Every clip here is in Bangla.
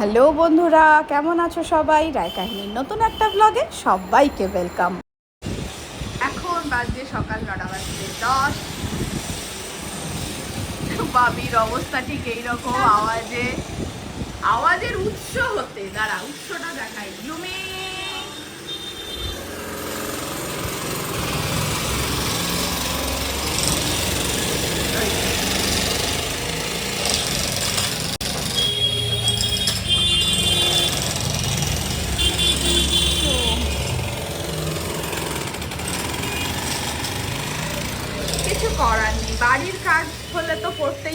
হ্যালো বন্ধুরা, কেমন আছো সবাই? রায় কাহিনীর নতুন একটা ব্লগে সবাইকে ওয়েলকাম এখন বাজে সকাল নটা বাজছে দশ। বাবির অবস্থা ঠিক এইরকম, আওয়াজে আওয়াজের উৎস হতে দাঁড়া, উৎসটা দেখায় ব্লুমিং কিছু করার নেই বাড়ির কাজ হলে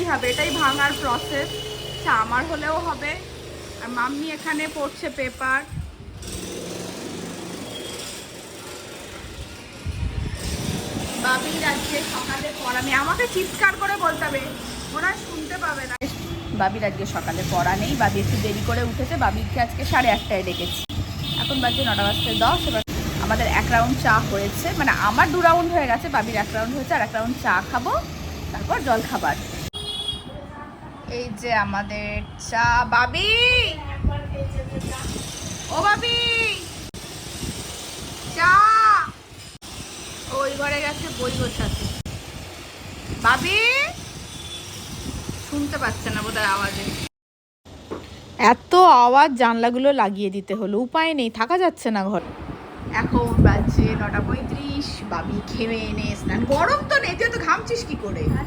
হবে, এটাই ভাঙার প্রসেস আচ্ছা আমার হলেও হবে। আর মাম্মি এখানে পড়ছে পেপার বাবির আজকে সকালে পড়া নেই। আমাকে চিৎকার করে বলতে হবে। ওরা শুনতে পাবে না। বাবির আজকে সকালে পড়া নেই। বাবি একটু দেরি করে উঠেছে। বাবিকে আজকে সাড়ে আটটায় ডেকেছি। এখন বাজে নটা বাজতে দশ। এবার আমাদের এক রাউন্ড চা হয়েছে। মানে আমার দু রাউন্ড হয়ে গেছে। বাবির এক রাউন্ড হয়েছে। আর এক রাউন্ড চা খাব। তারপর জল খাবার। এই যে আমাদের চা বাবি! ও বাবি! চা! ওই ঘরে গেছে বই গোছাতে বাবি! শুনতে পাচ্ছে না বোধহয় আওয়াজে। এত আওয়াজ জানলাগুলো লাগিয়ে দিতে হলো উপায় নেই থাকা যাচ্ছে না ঘর। এখন বাজছে নটা পঁয়ত্রিশ বাবি খেয়ে এনে স্নান গরম তো নেই তুই তো ঘামছিস কি করে? না।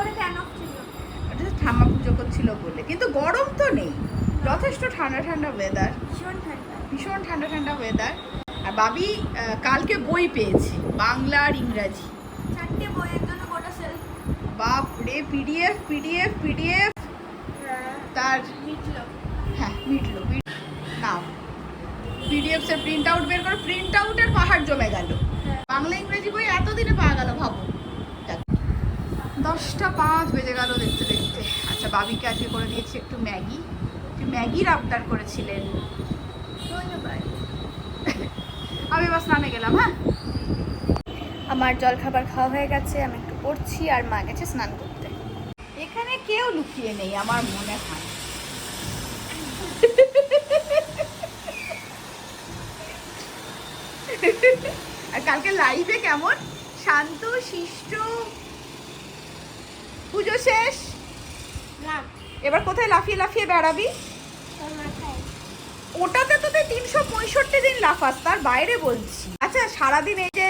ওটা তো ঠাম্মা পুজো করছিল বলে। কিন্তু গরম তো নেই। যথেষ্ট ঠান্ডা ঠান্ডা ওয়েদার ভীষণ ঠান্ডা। ভীষণ ঠান্ডা ঠান্ডা ওয়েদার আর বাবি কালকে বই পেয়েছে বাংলা আর ইংরাজি। বাপ রে পিডিএফ পিডিএফ পিডিএফ তার মিটলো হ্যাঁ মিটলো। মিট- নাও। পিডিএফ সে প্রিন্ট আউট বের করে। প্রিন্ট আউটের পাহাড় জমে গেল। বাংলা ইংরেজি বই এতদিনে পাওয়া গেল ভাবো। দশটা পাঁচ বেজে গেল দেখতে দেখতে। আচ্ছা বাবিকে আজকে করে দিয়েছি একটু ম্যাগি। একটু ম্যাগির আবদার করেছিলেন। আমি এবার স্নানে গেলাম হ্যাঁ? আমার জল খাবার খাওয়া হয়ে গেছে আমি একটু পড়ছি আর মা গেছে স্নান করতে। এখানে কেউ লুকিয়ে নেই আমার মনে হয়। আর কালকে লাইভে কেমন? শান্ত শিষ্ট। পুজো শেষ। এবার কোথায় লাফিয়ে লাফিয়ে বেড়াবি? ওটাতে তো তুই তিনশো পঁয়ষট্টি দিন লাফাস তার বাইরে বলছি। আচ্ছা সারাদিন এই যে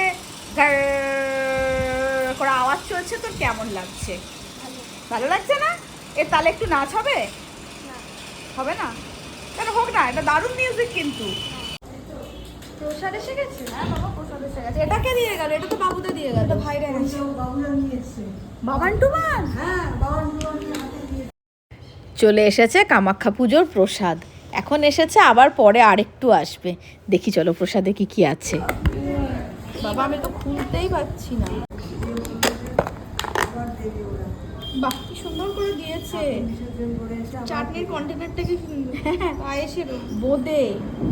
করে আওয়াজ চলছে তোর কেমন লাগছে? ভালো। লাগছে না? এর তাহলে একটু নাচ হবে? হবে না? কেন হোক না এটা দারুণ মিউজিক কিন্তু। প্রসাদ এসে গেছে? হ্যাঁ বাবা প্রসাদ এসে গেছে। এটাকে দিয়ে গেল? এটা তো বাবুতে দিয়ে গেল। ভাইরা গেছে বাবান টুবান চলে এসেছে কামাখ্যা পুজোর প্রসাদ। এখন এসেছে, আবার পরে আরেকটু আসবে। দেখি চলো প্রসাদে কি কি আছে। বাবা, আমি তো খুলতেই পারছি না। বাহ, কি সুন্দর করে চাটনির কন্টেনারটা কি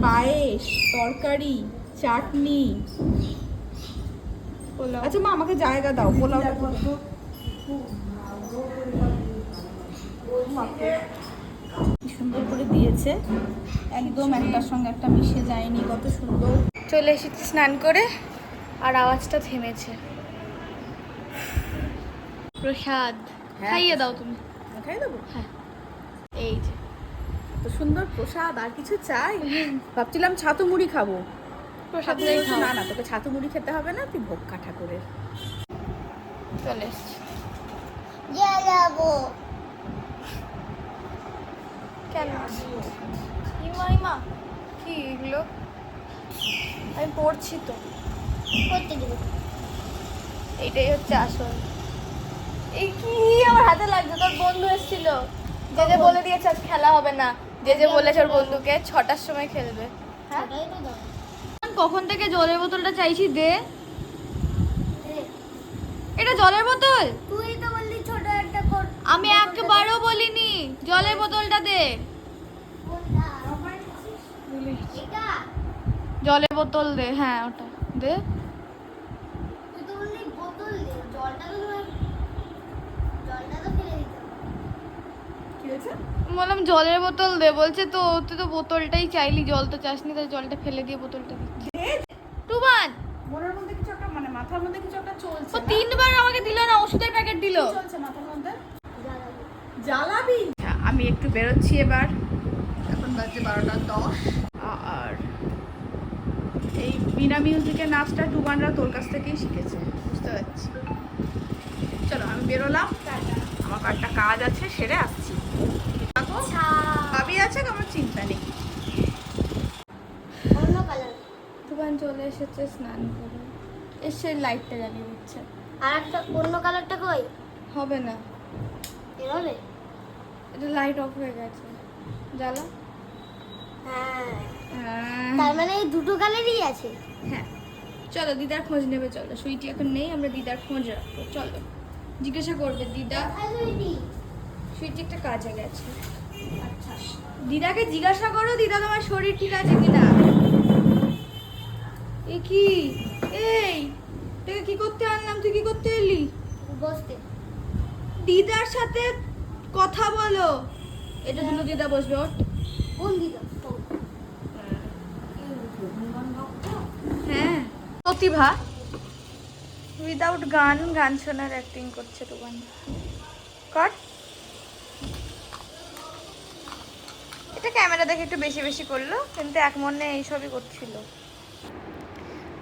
পায়েস, তরকারি, চাটনি। আচ্ছা মা, আমাকে জায়গা দাও। কি সুন্দর করে দিয়েছে। একদম একটার সঙ্গে একটা মিশে যায়নি কত সুন্দর। চলে এসেছি স্নান করে আর আওয়াজটা থেমেছে। প্রসাদ হ্যাঁ। খাইয়ে দাও তুমি। খাই দেবো? হ্যাঁ। এই যে। তো সুন্দর প্রসাদ আর কিছু চাই? ভাবছিলাম ছাতু মুড়ি খাব। প্রসাদটাই খাও। না না তোকে ছাতু মুড়ি খেতে হবে না তুই ভোগ কাঠা করে। চলে এসছি। কেন? ইমা ইমা। কি এগুলো? আমি পড়ছি তো। এইটাই হচ্ছে আসল। এই কি আমার হাতে লাগছে? তোর বন্ধু এসেছিল। যে যে বলে দিয়েছে আজ খেলা হবে না। যে যে বলেছে ওর বন্ধুকে ছটার সময় খেলবে। হ্যাঁ? কখন থেকে জলের বোতলটা চাইছি দে। এটা জলের বোতল? তুই তো বললি ছোট একটা কর আমি একবারও বলিনি। জলের বোতলটা দে। জলের বোতল দে হ্যাঁ ওটা দে। বললাম জলের বোতল দে। বলছে তো তুই তো বোতলটাই চাইলি জল তো চাসনি তাই জলটা ফেলে দিয়ে বোতলটা দিচ্ছি টুবান মনের মধ্যে কিছু একটা মানে মাথার মধ্যে কিছু একটা চলছে ও তিনবার আমাকে দিল না ওষুধের প্যাকেট দিল। চলছে মাথার জ্বালাবি? আমি একটু বেরোচ্ছি এবার। এখন বাজছে বারোটা দশ। আর এই বিনা মিউজিকের নাচটা টুবানরা তোর কাছ থেকেই শিখেছে বুঝতে পারছি। চলো আমি বেরোলাম। আমার কয়েকটা কাজ আছে সেরে আসছি। থাকো। ভাবি আছে আমার চিন্তা নেই। টুবান চলে এসেছে স্নান করে। এসে লাইটটা জ্বালিয়ে দিচ্ছে। আর একটা অন্য কালারটা কই? হবে না। এভাবে? এটা লাইট অফ হয়ে গেছে। জ্বালা? হ্যাঁ। হ্যাঁ। তার মানে এই দুটো কালারই আছে? হ্যাঁ। চলো দিদার খোঁজ নেবে চলো। সুইটি এখন নেই আমরা দিদার খোঁজ রাখব। চলো। জিজ্ঞাসা করবে দিদা। সুইটি একটা কাজে গেছে। আচ্ছা। দিদাকে জিজ্ঞাসা করো দিদা তোমার শরীর ঠিক আছে কিনা? এ কি? এই তোকে কি করতে আনলাম? তুই কি করতে এলি? বসতে। দিদার সাথে কথা বলো। এটা জন্য দিদা বসবে ওঠ। কোন দিকে হ্যাঁ। প্রতিভা উইদাউট গান গান শোনার অ্যাক্টিং করছে দোকান কর। এটা ক্যামেরা দেখে একটু বেশি বেশি করল কিন্তু এক মনে এইসবই করছিল।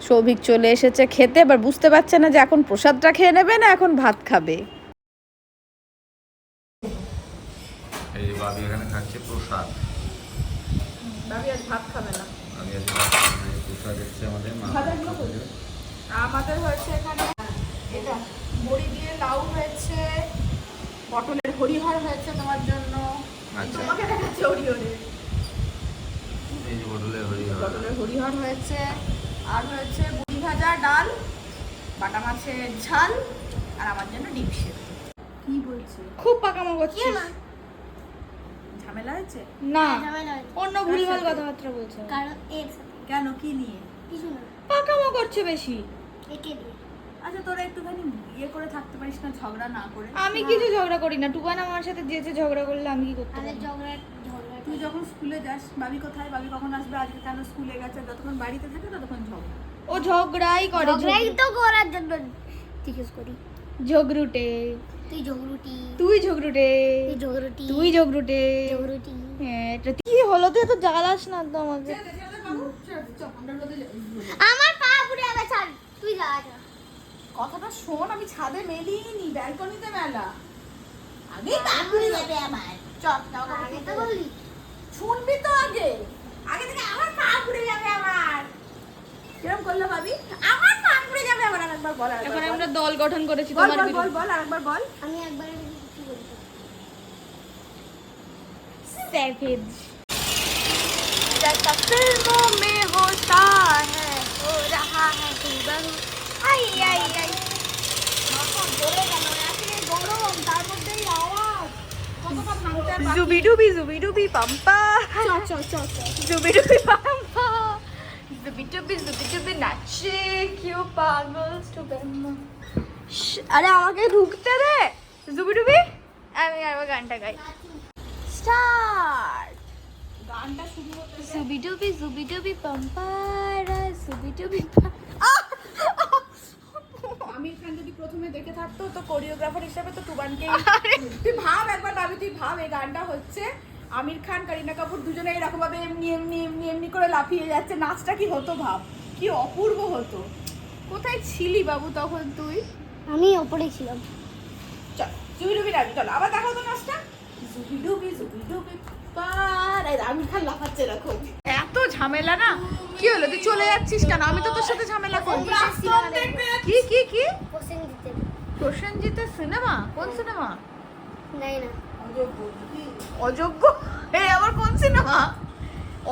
সৌভিক চলে এসেছে খেতে এবার বুঝতে পারছে না যে এখন প্রসাদটা খেয়ে নেবে না এখন ভাত খাবে এই যে বাবি এখানে খাচ্ছে প্রসাদ আজ ভাত খাবে না। আমি না, প্রসাদ এসছে আমাদের মা। আমাদের হয়েছে এখানে এটা বড়ি দিয়ে লাউ হয়েছে পটলের হরিহর হয়েছে তোমার জন্য। আচ্ছা। তোমাকে দেখাচ্ছে হরিহরে এই যে বদলে হরি হরি। পটলের হরিহর হয়েছে আর হয়েছে বুড়ি ভাজা ডাল বাটা মাছের ঝাল আর আমার জন্য ডিম সেদ্ধ। কি বলছে খুব পাকামো করছিস। না ঝামেলা হয়েছে? না অন্য ভুলভাল কথাবার্তা বলছে। কারণ এর সাথে। কেন কি নিয়ে? কিছু না। পাকামো করছে বেশি। একে দিয়ে। আচ্ছা তোরা একটুখানি ইয়ে করে থাকতে পারিস না ঝগড়া না করে। আমি কিছু ঝগড়া করি না। টুকান আমার সাথে যেচে ঝগড়া করলে আমি কি করতে পারি? ঝগড়া ঝগড়া তুই যখন স্কুলে যাস বাবি কোথায়? বাবি কখন আসবে? আজকে কেন স্কুলে গেছে? যতক্ষণ বাড়িতে থাকে ততক্ষণ ঝগড়া। ও ঝগড়াই করে ঝগড়াই তো করার জন্য। জিজ্ঞেস করি। ঝগড়ুটে। তুই ঝগড়ুটি। তুই ঝগড়ুটে। তুই ঝগড়ুটি। তুই ঝগড়ুটে। ঝগড়ুটি। হ্যাঁ এটা কি হলো? তুই তো জ্বালাস না তো আমাকে। আমার পা পুড়ে যাবে ছাড় তুই যা কথাটা শোন আমি ছাদে মেলিনি ব্যালকনিতে মেলা। আগে পা পুড়ে যাবে। আমার। চল যাও তো আগে তো বললি শুনবি তো আগে। আগে থেকে আমার পা পুড়ে যাবে আমার। কিরম করলো ভাবি আমার পা পুড়ে যাবে আমার আরেকবার বল এখন আরেকবার আমরা দল গঠন করেছি বল তোমার বল বল বিরুদ্ধে বল আরেকবার বল আমি একবার কি বলবো सैवेज जैसा फिल्मों में होता है हो रहा है हूबहू आई आई आई জোরে কেন একে গরম তার চুপি টুপি চুপি টুপি নাচছে কেউ আরে আমাকে ঢুকতে দে। জুপি টুপি আমি আবার গানটা গাই। স্টার্ট জুবি টুবি জুবি টুবি পাম্পারা জুবি টুবি আমি এখান যদি প্রথমে দেখে থাকতো তো কোরিওগ্রাফার হিসেবে তো টুবানকে তুই ভাব একবার ভাবি তুই ভাব এই গানটা হচ্ছে আমির খান কারিনা কাপুর দুজনে এরকমভাবে এমনি এমনি এমনি এমনি করে লাফিয়ে যাচ্ছে। নাচটা কি হতো ভাব? কি অপূর্ব হতো। কোথায় ছিলি বাবু তখন তুই? আমি ওপরেই ছিলাম। চল জুবি ডুবি রাখবি চল আবার দেখাও তো নাচটা। জুবি ডুবি জুবি পার আমির খান লাফাচ্ছে এরকম। এত ঝামেলা না? কি হলো? তুই চলে যাচ্ছিস কেন? আমি তো তোর সাথে ঝামেলা করব। কি কি কি? প্রসেনজিতের। সিনেমা? কোন সিনেমা? নাই না। অযোগ্য? এই আবার কোন সিনেমা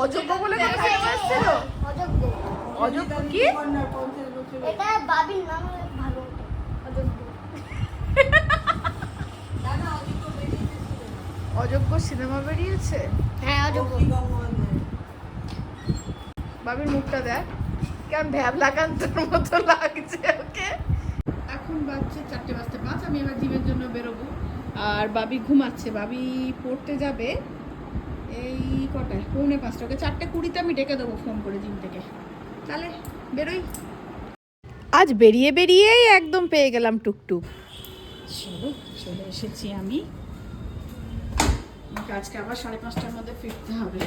অযোগ্য বলে কথা এসেছিল অযোগ্য। অযোগ্য কি? এটা বাবির নাম ভালো অযোগ্য। অযোগ্য সিনেমা বেরিয়েছে? হ্যাঁ অযোগ্য। বাবির মুখটা দেখ। কেমন ভ্যাবলাকান্তর মতো লাগছে ওকে। এখন বাজছে চারটে বাজতে পাঁচ আমি এবার জিমের জন্য বেরোবো। আর বাবি ঘুমাচ্ছে। বাবি পড়তে যাবে এই কটায়? পৌনে পাঁচটা। ওকে চারটে কুড়িতে আমি ডেকে দেবো ফোন করে জিম থেকে। তাহলে বেরোই। আজ বেরিয়ে বেরিয়েই একদম পেয়ে গেলাম টুকটুক। চলো চলে এসেছি আমি। আজকে আবার সাড়ে পাঁচটার মধ্যে ফিরতে হবে।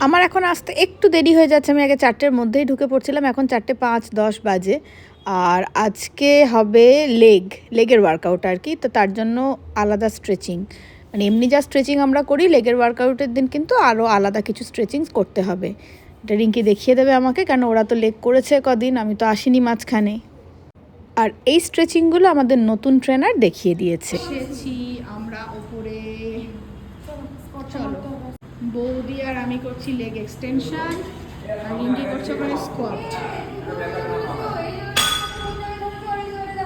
আমার এখন আসতে একটু দেরি হয়ে যাচ্ছে। আমি আগে চারটের মধ্যেই ঢুকে পড়ছিলাম। এখন চারটে পাঁচ দশ বাজে। আর আজকে হবে লেগ, লেগের ওয়ার্কআউট আর কি তো তার জন্য আলাদা স্ট্রেচিং মানে এমনি যা স্ট্রেচিং আমরা করি, লেগের ওয়ার্কআউটের দিন কিন্তু আরও আলাদা কিছু স্ট্রেচিং করতে হবে। এটা রিঙ্কি দেখিয়ে দেবে আমাকে কেন ওরা তো লেগ করেছে কদিন, আমি তো আসিনি মাঝখানে। আর এই স্ট্রেচিংগুলো আমাদের নতুন ট্রেনার দেখিয়ে দিয়েছে। আমরা ওপরে। বৌদি আর আমি করছি লেগ এক্সটেনশন আর রিঙ্কি করছে ওখানে স্কোয়াট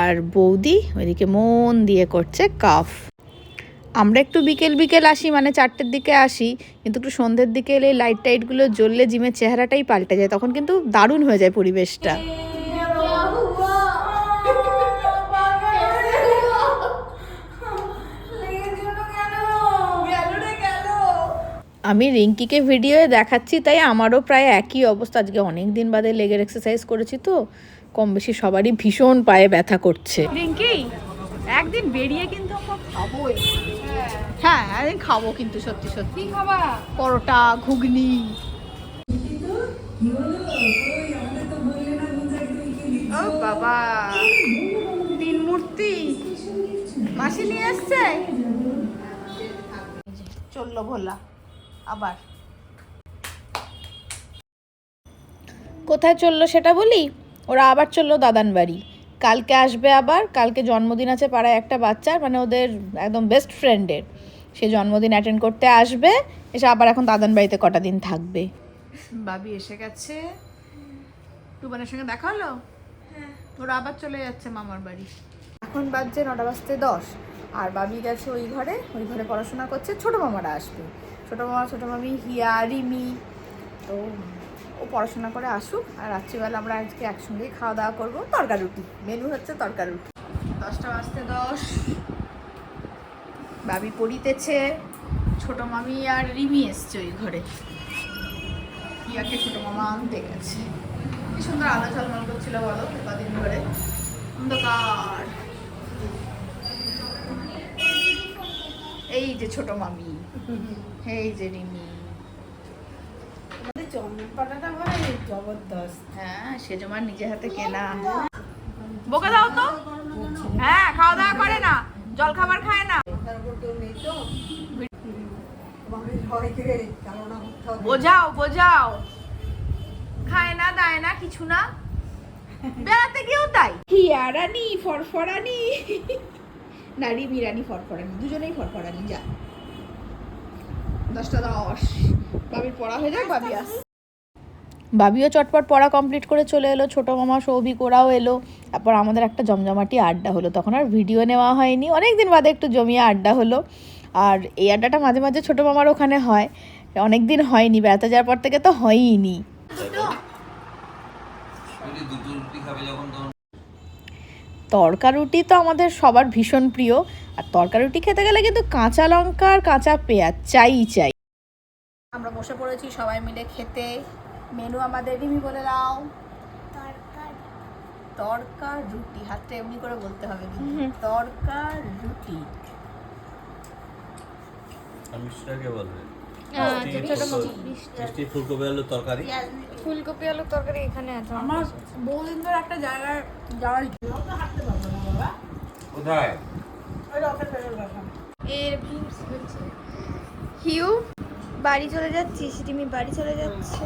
আর বৌদি ওইদিকে মন দিয়ে করছে কাফ। আমরা একটু বিকেল বিকেল আসি মানে চারটের দিকে আসি, কিন্তু একটু সন্ধ্যের দিকে এলে লাইট টাইটগুলো জ্বললে জিমের চেহারাটাই পাল্টে যায়, তখন কিন্তু দারুণ হয়ে যায় পরিবেশটা। আমি রিঙ্কিকে ভিডিওয়ে দেখাচ্ছি, তাই আমারও প্রায় একই অবস্থা। আজকে অনেক দিন বাদে লেগের এক্সারসাইজ করেছি তো কম বেশি সবারই ভীষণ পায়ে ব্যথা করছে। রিঙ্কি একদিন বেরিয়ে কিন্তু খাবোই। হ্যাঁ একদিন খাব কিন্তু সত্যি সত্যি। খাবা? পরোটা ঘুগনি। ও বাবা তিন মূর্তি। মাসি নিয়ে এসছে? চলল ভোলা আবার। কোথায় চলল সেটা বলি? ওরা আবার চলল দাদান বাড়ি। কালকে আসবে আবার কালকে জন্মদিন আছে পাড়ায় একটা বাচ্চার মানে ওদের একদম বেস্ট ফ্রেন্ডের সে জন্মদিন অ্যাটেন্ড করতে আসবে এসে আবার এখন দাদান বাড়িতে কটা দিন থাকবে। বাবি এসে গেছে। টুবানের সঙ্গে দেখা হলো? ওরা আবার চলে যাচ্ছে মামার বাড়ি। এখন বাজছে নটা বাজতে দশ। আর বাবি গেছে ওই ঘরে ওই ঘরে পড়াশোনা করছে। ছোটো মামারা আসবে। ছোটো মামা ছোটো মামি হিয়া রিমি তো ও পড়াশোনা করে আসুক, আর রাত্রিবেলা আমরা আজকে একসঙ্গেই খাওয়া দাওয়া করব। তরকা রুটি মেনু হচ্ছে তরকা রুটি। দশটা বাজতে দশ। বাবি পড়িতেছে, ছোট মামি আর রিমি এসছে ওই ঘরে। হিয়াকে ছোট মামা আনতে গেছে। কি সুন্দর আলো ঝলমল করছিল বলো কদিন ধরে। অন্ধকার। এই যে ছোট মামি, এই যে রিমি। হ্যাঁ সেজমার নিজে হাতে কেনা। বোকা দাও তো। হ্যাঁ খাওয়া দাওয়া করে না। জল খাবার খায় না। বোঝাও বোঝাও। খায় না দায় না কিছু না। বেড়াতে গিয়েও তাই। হিয়া রানী ফরফরানি। না রিমি রানী ফরফরানি। দুজনেই ফরফরানি যা। দশটা দশ। বাবিও চটপট পড়া কমপ্লিট করে চলে এলো, ছোটো মামা সৌভিক ওরাও এলো। তারপর আমাদের একটা জমজমাটি আড্ডা হলো, তখন আর ভিডিও নেওয়া হয়নি। অনেক দিন বাদে একটু জমিয়ে আড্ডা হলো। আর এই আড্ডাটা মাঝে মাঝে ছোটো মামার ওখানে হয়। অনেক দিন হয়নি, বেড়াতে যাওয়ার পর থেকে তো হয়ইনি। তরকা রুটি তো আমাদের সবার ভীষণ প্রিয়। আর তরকা রুটি খেতে গেলে কিন্তু কাঁচা লঙ্কা আর কাঁচা পেঁয়াজ, চাই চাই। আমরা বসে পড়েছি সবাই মিলে খেতে। মেনু আমাদের রিমি বলে দাও। তরকা রুটি হাতটা এমনি করে বলতে হবে তরকা রুটি। আমি সেটাকে বলবে? হ্যাঁ, ফুলকপি তরকারি? ফুলকপি আলুর তরকারি এখানে আছে। আমার বহুদিন ধরে একটা জায়গায় যাওয়ার কোথায়? এর হিউ বাড়ি চলে যাচ্ছিস রিমি বাড়ি চলে যাচ্ছে।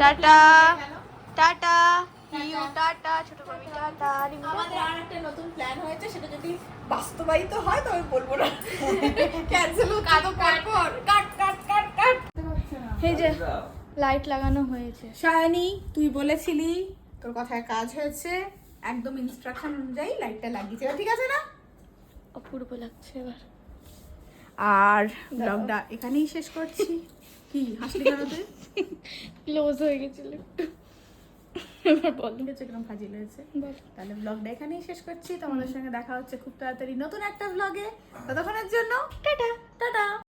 টাটা টাটা ইউ টাটা ছোট টাটা আমাদের আর একটা নতুন প্ল্যান হয়েছে সেটা যদি বাস্তবায়িত হয় তবে বলব না। ক্যান্সেল হচ্ছে তো পরপর কাট কাট কাট কাট এই যে লাইট লাগানো হয়েছে। শায়নি তুই বলেছিলি তোর কথায় কাজ হয়েছে। একদম ইনস্ট্রাকশন অনুযায়ী লাইটটা লাগিয়েছে। ঠিক আছে না? অপূর্ব লাগছে এবার। আর ব্লগটা এখানেই শেষ করছি। কি হাসলি কেন ক্লোজ হয়ে গেছিল। এবার বলো। কীরকম ফাজিল হয়েছে। তাহলে ব্লগটা এখানেই শেষ করছি। তোমাদের সঙ্গে দেখা হচ্ছে খুব তাড়াতাড়ি নতুন একটা ব্লগে ততক্ষণের জন্য টাটা। টাটা।